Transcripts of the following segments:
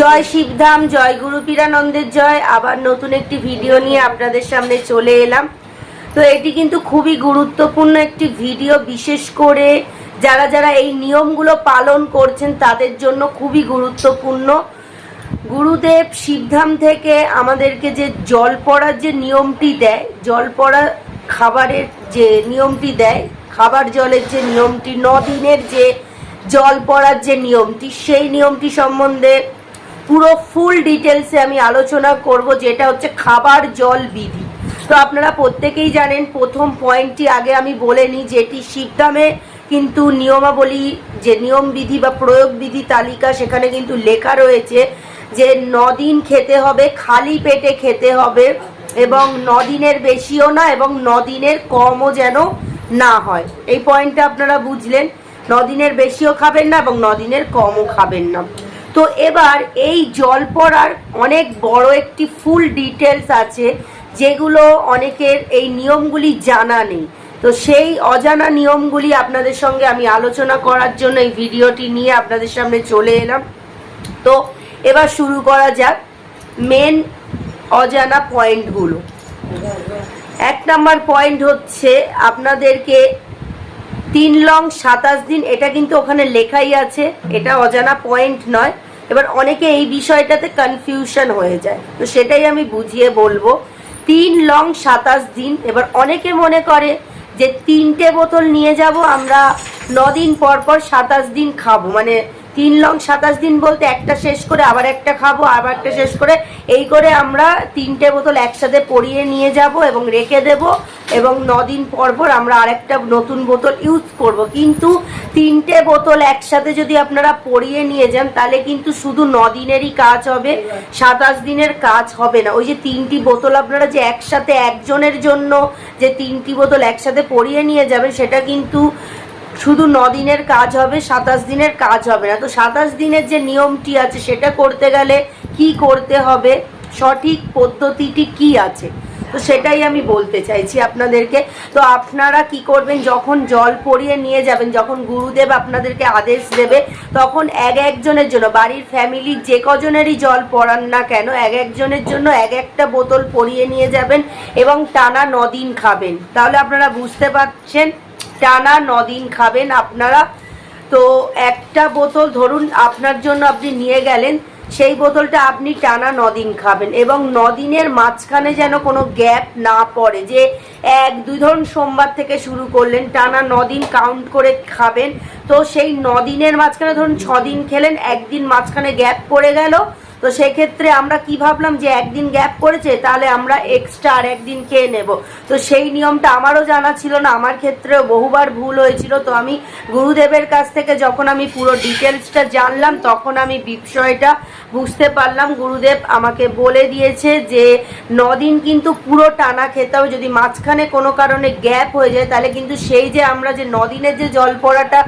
জয় শিবধাম, জয় গুরু পীরানন্দের জয়। আবার নতুন একটি ভিডিও নিয়ে আপনাদের সামনে চলে এলাম। তো এটি কিন্তু খুবই গুরুত্বপূর্ণ একটি ভিডিও, বিশেষ করে যারা যারা এই নিয়মগুলো পালন করছেন তাদের জন্য খুবই গুরুত্বপূর্ণ। গুরুদেব শিবধাম থেকে আমাদেরকে যে জল পড়ার যে নিয়মটি দেয়, জল পড়া খাবারের যে নিয়মটি দেয়, খাবার জলের যে নিয়মটি ন দিনের যে জল পড়ার যে নিয়মটি, সেই নিয়মটি সম্বন্ধে পুরো ফুল ডিটেলসে আমি আলোচনা করব, যেটা হচ্ছে খাবার জল বিধি। তো আপনারা প্রত্যেকেই জানেন, প্রথম পয়েন্টটি আগে আমি বলে নিই, যেটি শিবধামে কিন্তু নিয়মাবলী, যে নিয়ম বিধি বা প্রয়োগ বিধি তালিকা সেখানে কিন্তু লেখা রয়েছে যে নদিন খেতে হবে, খালি পেটে খেতে হবে এবং নদিনের বেশিও না এবং নদিনের কমও যেন না হয়। এই পয়েন্টটা আপনারা বুঝলেন, নদিনের বেশিও খাবেন না এবং নদিনের কমও খাবেন না। তো এবার এই জল পড়ার অনেক বড় একটি ফুল ডিটেলস আছে, যেগুলো অনেকের এই নিয়মগুলি জানা নেই। তো সেই অজানা নিয়মগুলি আপনাদের সঙ্গে আমি আলোচনা করার জন্য এই ভিডিওটি নিয়ে আপনাদের সামনে চলে এলাম। তো এবার শুরু করা যাক মেন অজানা পয়েন্টগুলো এক নাম্বার পয়েন্ট হচ্ছে আপনাদেরকে তিন লং সাতাশ দিন, এটা কিন্তু ওখানে লেখাই আছে। এটা অজানা পয়েন্ট নয়। এবার অনেকে এই বিষয়টাতে কনফিউশন হয়ে যায়। তো সেটাই আমি বুঝিয়ে বলব। তিন লং সাতাশ দিন, এবার অনেকে মনে করে যে তিনটে বোতল নিয়ে যাব, আমরা নদিন পর পর সাতাশ দিন খাব। মানে তিন লং সাতাশ দিন বলতে একটা শেষ করে আবার একটা খাব, আবার একটা শেষ করে। এই করে আমরা তিনটে বোতল একসাথে পরিয়ে নিয়ে যাব এবং রেখে দেব এবং দিন পর পর আমরা আরেকটা নতুন বোতল ইউজ করব। কিন্তু তিনটে বোতল একসাথে যদি আপনারা পরিয়ে নিয়ে যান, তাহলে কিন্তু শুধু দিনেরই কাজ হবে, সাতাশ দিনের কাজ হবে না। ওই যে তিনটি বোতল আপনারা যে একসাথে একজনের জন্য যে তিনটি বোতল একসাথে পরিয়ে নিয়ে যাবেন, সেটা কিন্তু শুধু দিনের কাজ হবে, সাতাশ দিনের কাজ হবে না। তো সাতাশ দিনের যে নিয়মটি আছে, সেটা করতে গেলে কি করতে হবে? সঠিক পদ্ধতিটি কি আছে? তো সেটাই আমি বলতে চাইছি আপনাদেরকে। তো আপনারা কি করবেন, যখন জল পরিয়ে নিয়ে যাবেন, যখন গুরুদেব আপনাদেরকে আদেশ দেবে, তখন এক একজনের জন্য, বাড়ির ফ্যামিলির যে কজনেরই জল পড়ান না কেন, এক একজনের জন্য এক একটা বোতল পরিয়ে নিয়ে যাবেন এবং টানা নদিন খাবেন। তাহলে আপনারা বুঝতে পারছেন টানা নদিন খাবেন আপনারা। তো একটা বোতল ধরুন, আপনার জন্য আপনি নিয়ে গেলেন, সেই বোতলটা আপনি টানা নদিন খাবেন এবং নদিনের মাঝখানে যেন কোনো গ্যাপ না পড়ে, যে এক, দুই ধরুন সোমবার থেকে শুরু করলেন, টানা নদিন কাউন্ট করে খাবেন। তো সেই নদিনের মাঝখানে ধরুন ছদিন খেলেন, একদিন মাঝখানে গ্যাপ পড়ে গেল তো সেক্ষেত্রে আমরা কি ভাবলাম যে একদিন গ্যাপ করেছে, তাহলে আমরা এক্সট্রা আর একদিন খেয়ে নেব। তো সেই নিয়মটা আমারও জানা ছিল না, আমার ক্ষেত্রেও বহুবার ভুল হয়েছিল। তো আমি গুরুদেবের কাছ থেকে যখন আমি পুরো ডিটেলসটা জানলাম, তখন আমি বিষয়টা বুঝতে পারলাম। গুরুদেব আমাকে বলে দিয়েছে যে, নদিন কিন্তু পুরো টানা খেতে হবে যদি মাঝখানে কোনো কারণে গ্যাপ হয়ে যায়, তাহলে কিন্তু সেই যে আমরা যে নদিনের যে জল পড়াটা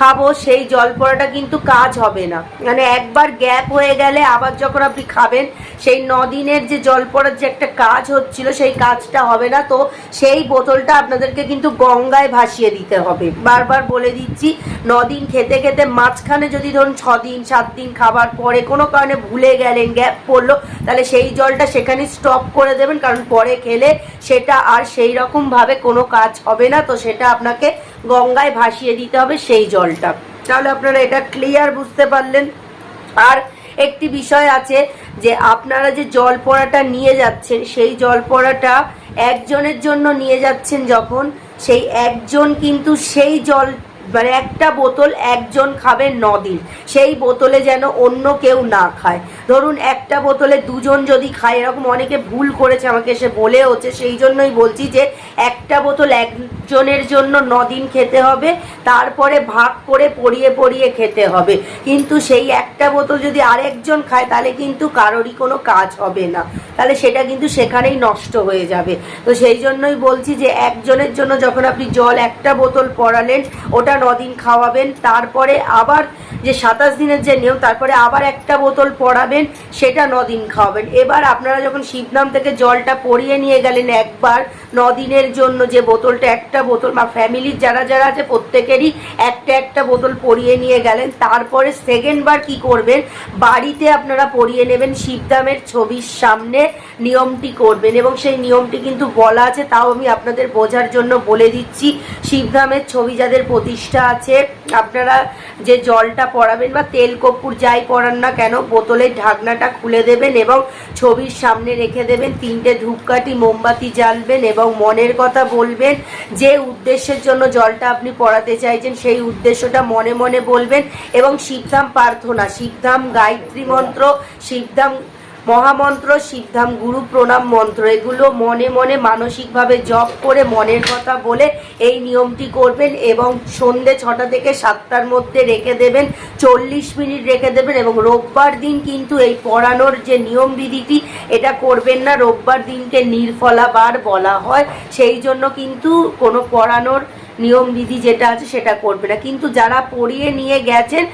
খাব, সেই জল পড়াটা কিন্তু কাজ হবে না। মানে একবার গ্যাপ হয়ে গেলে আবার যখন আপনি খাবেন, সেই নদিনের যে জল পড়ার যে একটা কাজ হচ্ছিল, সেই কাজটা হবে না। তো সেই বোতলটা আপনাদেরকে কিন্তু গঙ্গায় ভাসিয়ে দিতে হবে। বারবার বলে দিচ্ছি, নদিন খেতে খেতে মাঝখানে যদি ধরুন ছ দিন সাত দিন খাবার পরে কোনো কারণে ভুলে গেলেন, গ্যাপ পড়ল, তাহলে সেই জলটা সেখানে স্টপ করে দেবেন, কারণ পরে খেলে সেটা আর সেই রকমভাবে কোনো কাজ হবে না। তো সেটা আপনাকে গঙ্গায় ভাসিয়ে দিতে হবে, সেই জলটা। তাহলে আপনারা এটা ক্লিয়ার বুঝতে পারলেন। আর একটি বিষয় আছে যে আপনারা যে জল পড়াটা নিয়ে যাচ্ছেন, সেই জল পড়াটা একজনের জন্য নিয়ে যাচ্ছেন যখন, সেই একজন কিন্তু সেই জল মানে একটা বোতল একজন খাবে নদিন। সেই বোতলে যেন অন্য কেউ না খায়। ধরুন একটা বোতলে দুজন যদি খায়, এরকম অনেকে ভুল করেছে আমাকে সে বলে হচ্ছে সেই জন্যই বলছি যে একটা বোতল একজনের জন্য নদিন খেতে হবে, তারপরে ভাগ করে পরিয়ে পরিয়ে খেতে হবে। কিন্তু সেই একটা বোতল যদি আরেকজন খায়, তাহলে কিন্তু কারোরই কোনো কাজ হবে না। তাহলে সেটা কিন্তু সেখানেই নষ্ট হয়ে যাবে। তো সেই জন্যই বলছি যে একজনের জন্য যখন আপনি জল একটা বোতল পড়ালেন ওটা নদিন খাওয়াবেন, তারপরে আবার যে সাতাশ দিনের যে নিয়ম, তারপরে আবার একটা বোতল পড়াবেন, সেটা নদিন খাওয়াবেন। এবার আপনারা যখন শিবনাম থেকে জলটা পরিয়ে নিয়ে গেলেন একবার, নদিনের জন্য যে বোতলটা, একটা বোতল, বা ফ্যামিলির যারা যারা আছে প্রত্যেকেরই একটা একটা বোতল পরিয়ে নিয়ে গেলেন, তারপরে সেকেন্ডবার কি করবেন, বাড়িতে আপনারা পরিয়ে নেবেন শিবদামের ছবির সামনে নিয়মটি করবেন। এবং সেই নিয়মটি কিন্তু বলা আছে, তাও আমি আপনাদের বোঝার জন্য বলে দিচ্ছি, শিবধামের ছবি যাদের প্রতিষ্ঠা আছে, আপনারা যে জলটা পড়াবেন বা তেল কর্পূর যাই পড়ান না কেন, বোতলের ঢাকনাটা খুলে দেবেন এবং ছবির সামনে রেখে দেবেন, তিনটে ধূপকাঠি, মোমবাতি জ্বালবেন এবং মনের কথা বলবেন, যে উদ্দেশ্যের জন্য জলটা আপনি পড়াতে চাইছেন সেই উদ্দেশ্যটা মনে মনে বলবেন এবং শিবধাম প্রার্থনা, শিবধাম গায়ত্রী মন্ত্র, শিবধাম মহামন্ত্র, সিদ্ধাম, গুরু প্রণাম মন্ত্র, এগুলো মনে মনে মানসিকভাবে জপ করে মনের কথা বলে এই নিয়মটি করবেন এবং সন্ধে ছটা থেকে সাতটার মধ্যে রেখে দেবেন, চল্লিশ মিনিট রেখে দেবেন এবং রোববার দিন কিন্তু এই পড়ানোর যে নিয়ম বিধিটি এটা করবেন না। রোববার দিনকে নির্ফলাবার বলা হয়। সেই জন্য কিন্তু কোনো পড়ানোর নিয়মবিধি যেটা আছে সেটা করবে না। কিন্তু যারা পড়িয়ে নিয়ে গেছেন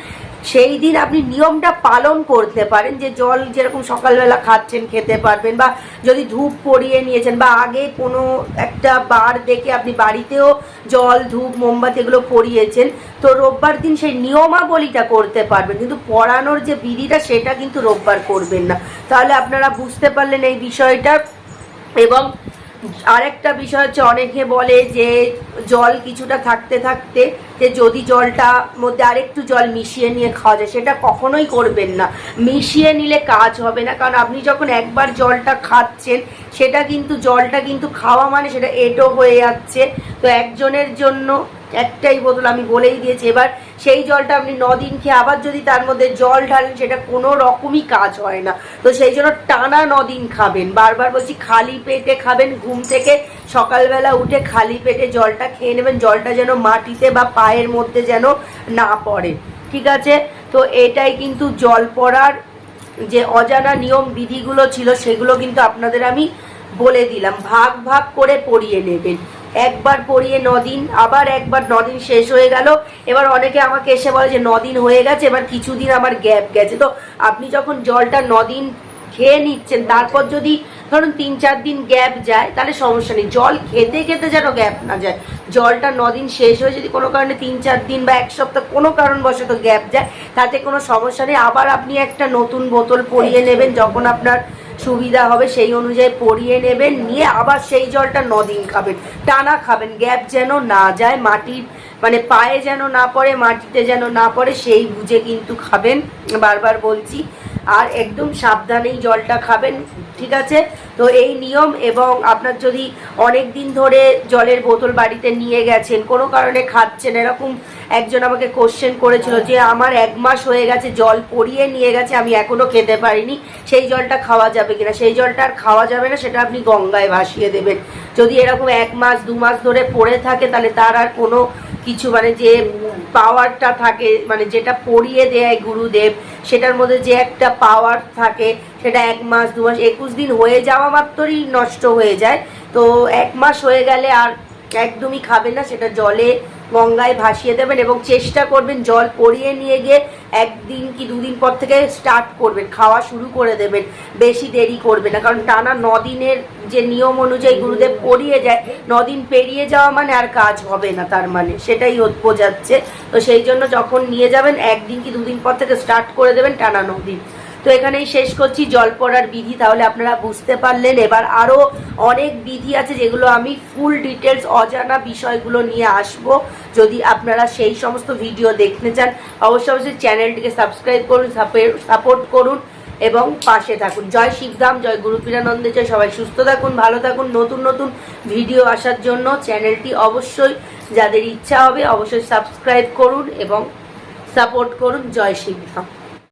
সেই দিন আপনি নিয়মটা পালন করতে পারেন, যে জল যেরকম সকালবেলা খাচ্ছেন, খেতে পারবেন, বা যদি ধূপ পরিয়ে নিয়েছেন, বা আগে কোনো একটা বার দেখে আপনি বাড়িতেও জল, ধূপ, মোমবাতি এগুলো পরিয়েছেন তো রোববার দিন সেই নিয়মাবলীটা করতে পারবেন। কিন্তু পড়ানোর যে বিধিটা, সেটা কিন্তু রোববার করবেন না। তাহলে আপনারা বুঝতে পারলেন এই বিষয়টা, এবং আরেকটা বিষয় হচ্ছে অনেকে বলে যে জল কিছুটা থাকতে থাকতে যে যদি জলটা মধ্যে আরেকটু জল মিশিয়ে নিয়ে খাওয়া যায়, সেটা কখনোই করবেন না। মিশিয়ে নিলে কাজ হবে না, কারণ আপনি যখন একবার জলটা খাচ্ছেন, সেটা কিন্তু, জলটা কিন্তু খাওয়া মানে সেটা এটো হয়ে যাচ্ছে। তো একজনের জন্য একটাই বোতল আমি বলেই দিয়েছি। এবার সেই জলটা আপনি দিন খেয়ে আবার যদি তার মধ্যে জল ঢালেন, সেটা কোনো রকমই কাজ হয় না। তো সেই জন্য টানা দিন খাবেন। বারবার বলছি, খালি পেটে খাবেন, ঘুম থেকে সকালবেলা উঠে খালি পেটে জলটা খেয়ে নেবেন, জলটা যেন মাটিতে বা পায়ের মধ্যে যেন না পড়ে। ঠিক আছে? তো এটাই কিন্তু জল পড়ার যে অজানা নিয়ম, বিধিগুলো ছিল, সেগুলো কিন্তু আপনাদের আমি বলে দিলাম। ভাগ ভাগ করে পড়িয়ে নেবেন। একবার পড়িয়ে নদিন আবার একবার নদিন শেষ হয়ে গেল। এবার অনেকে আমাকে এসে বলে যে নদিন হয়ে গেছে এবার কিছুদিন আমার গ্যাপ গেছে। তো আপনি যখন জলটা নদিন খেয়ে নিচ্ছেন তারপর যদি ধরুন তিন চার দিন গ্যাপ যায় তাহলে সমস্যা নেই। জল খেতে খেতে যেন গ্যাপ না যায়। জলটা নদিন শেষ হয়ে যদি কোনো কারণে তিন চার দিন বা এক সপ্তাহ কোনো কারণবশত গ্যাপ যায় তাতে কোনো সমস্যা নেই। আবার আপনি একটা নতুন বোতল পরিয়ে নেবেন যখন আপনার সুবিধা হবে সেই অনুযায়ী পরিয়ে নেবেন, নিয়ে আবার সেই জলটা নদিন খাবেন। টানা খাবেন, গ্যাপ যেন না যায়, মাটির মানে পায়ে যেন না পড়ে, মাটিতে যেন না পড়ে, সেই বুঝে কিন্তু খাবেন। বারবার বলছি আর একদম সাবধানেই জলটা খাবেন, ঠিক আছে? তো এই নিয়ম এবং আপনার যদি অনেক দিন ধরে জলের বোতল বাড়িতে নিয়ে গেছেন, কোনো কারণে খাচ্ছেন, এরকম একজন আমাকে কোশ্চেন করেছিল যে আমার এক মাস হয়ে গেছে, জল পরিয়ে নিয়ে গেছে, আমি এখনও খেতে পারিনি, সেই জলটা খাওয়া যাবে কিনা? সেই জলটা আর খাওয়া যাবে না, সেটা আপনি গঙ্গায় ভাসিয়ে দেবেন। যদি এরকম এক মাস, দু মাস ধরে পড়ে থাকে, তাহলে তার আর কোনো কিছু মানে যে পাওয়ারটা থাকে মানে যেটা পড়িয়ে দেয় গুরুদেব, সেটার মধ্যে যে একটা পাওয়ার থাকে, সেটা এক মাস, দু মাস, একুশ দিন হয়ে যাওয়া মাত্রই নষ্ট হয়ে যায়। তো এক মাস হয়ে গেলে আর একদমই খাবে না, সেটা জলে গঙ্গায় ভাসিয়ে দেবেন এবং চেষ্টা করবেন জল পরিয়ে নিয়ে গিয়ে একদিন কি দুদিন পর থেকে স্টার্ট করবেন, খাওয়া শুরু করে দেবেন, বেশি দেরি করবে না। কারণ টানা দিনের যে নিয়ম অনুযায়ী গুরুদেব পড়িয়ে যায়, নদিন পেরিয়ে যাওয়া মানে আর কাজ হবে না তার মানে সেটাই বোঝাচ্ছে তো সেই জন্য যখন নিয়ে যাবেন, একদিন কি দুদিন পর থেকে স্টার্ট করে দেবেন টানা নদিন। তো এখানেই শেষ করছি, জল পড়ার বিধি তাহলে আপনারা বুঝতে পারলেন। এবার আরও অনেক বিধি আছে যেগুলো আমি ফুল ডিটেলস অজানা বিষয়গুলো নিয়ে আসব। যদি আপনারা সেই সমস্ত ভিডিও দেখতে চান, অবশ্যই অবশ্যই চ্যানেলটিকে সাবস্ক্রাইব করুন সাপোর্ট করুন এবং পাশে থাকুন। জয় শিবধাম জয় গুরুপীরানন্দে জয় সবাই সুস্থ থাকুন, ভালো থাকুন, নতুন নতুন ভিডিও আসার জন্য চ্যানেলটি অবশ্যই যাদের ইচ্ছা হবে অবশ্যই সাবস্ক্রাইব করুন এবং সাপোর্ট করুন। জয় শিবধাম